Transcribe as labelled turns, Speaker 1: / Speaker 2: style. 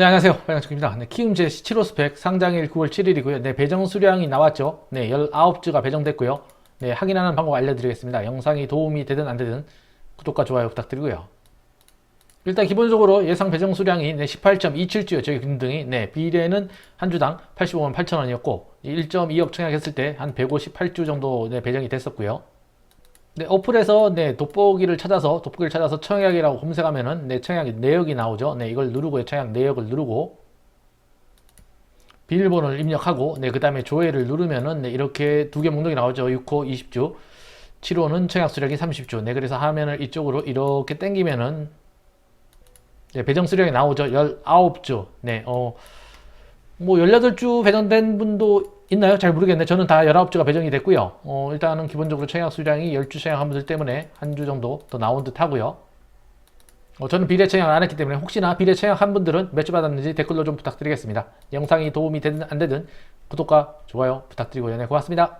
Speaker 1: 네, 안녕하세요. 빨강축입니다. 네, 키움제 7호 스펙 상장일 9월 7일이고요. 네, 배정 수량이 나왔죠. 네, 19주가 배정됐고요. 네, 확인하는 방법 알려드리겠습니다. 영상이 도움이 되든 안 되든 구독과 좋아요 부탁드리고요. 일단 기본적으로 예상 배정 수량이 네, 18.27주요. 저희 등등이 네, 비례는 한 주당 85만 8천 원이었고 1.2억 청약했을 때 한 158주 정도 네, 배정이 됐었고요. 네, 어플에서 네, 돋보기를 찾아서 돋보기를 찾아서 청약이라고 검색하면은 네, 청약 내역이 나오죠. 네, 이걸 누르고 청약 내역을 누르고 비밀번호를 입력하고 네, 그다음에 조회를 누르면은 네, 이렇게 두 개 목록이 나오죠. 6호 20주, 7호는 청약 수량이 30주. 네, 그래서 화면을 이쪽으로 이렇게 당기면은 네, 배정 수량이 나오죠. 19주. 네, 어, 뭐 18주 배정된 분도 있나요? 잘 모르겠네. 저는 다 19주가 배정이 됐고요. 어, 일단은 기본적으로 청약 수량이 10주 청약한 분들 때문에 한 주 정도 더 나온 듯 하고요. 어, 저는 비례 청약 안 했기 때문에 혹시나 비례 청약 한 분들은 몇 주 받았는지 댓글로 좀 부탁드리겠습니다. 영상이 도움이 되든 안 되든 구독과 좋아요 부탁드리고요. 네, 고맙습니다.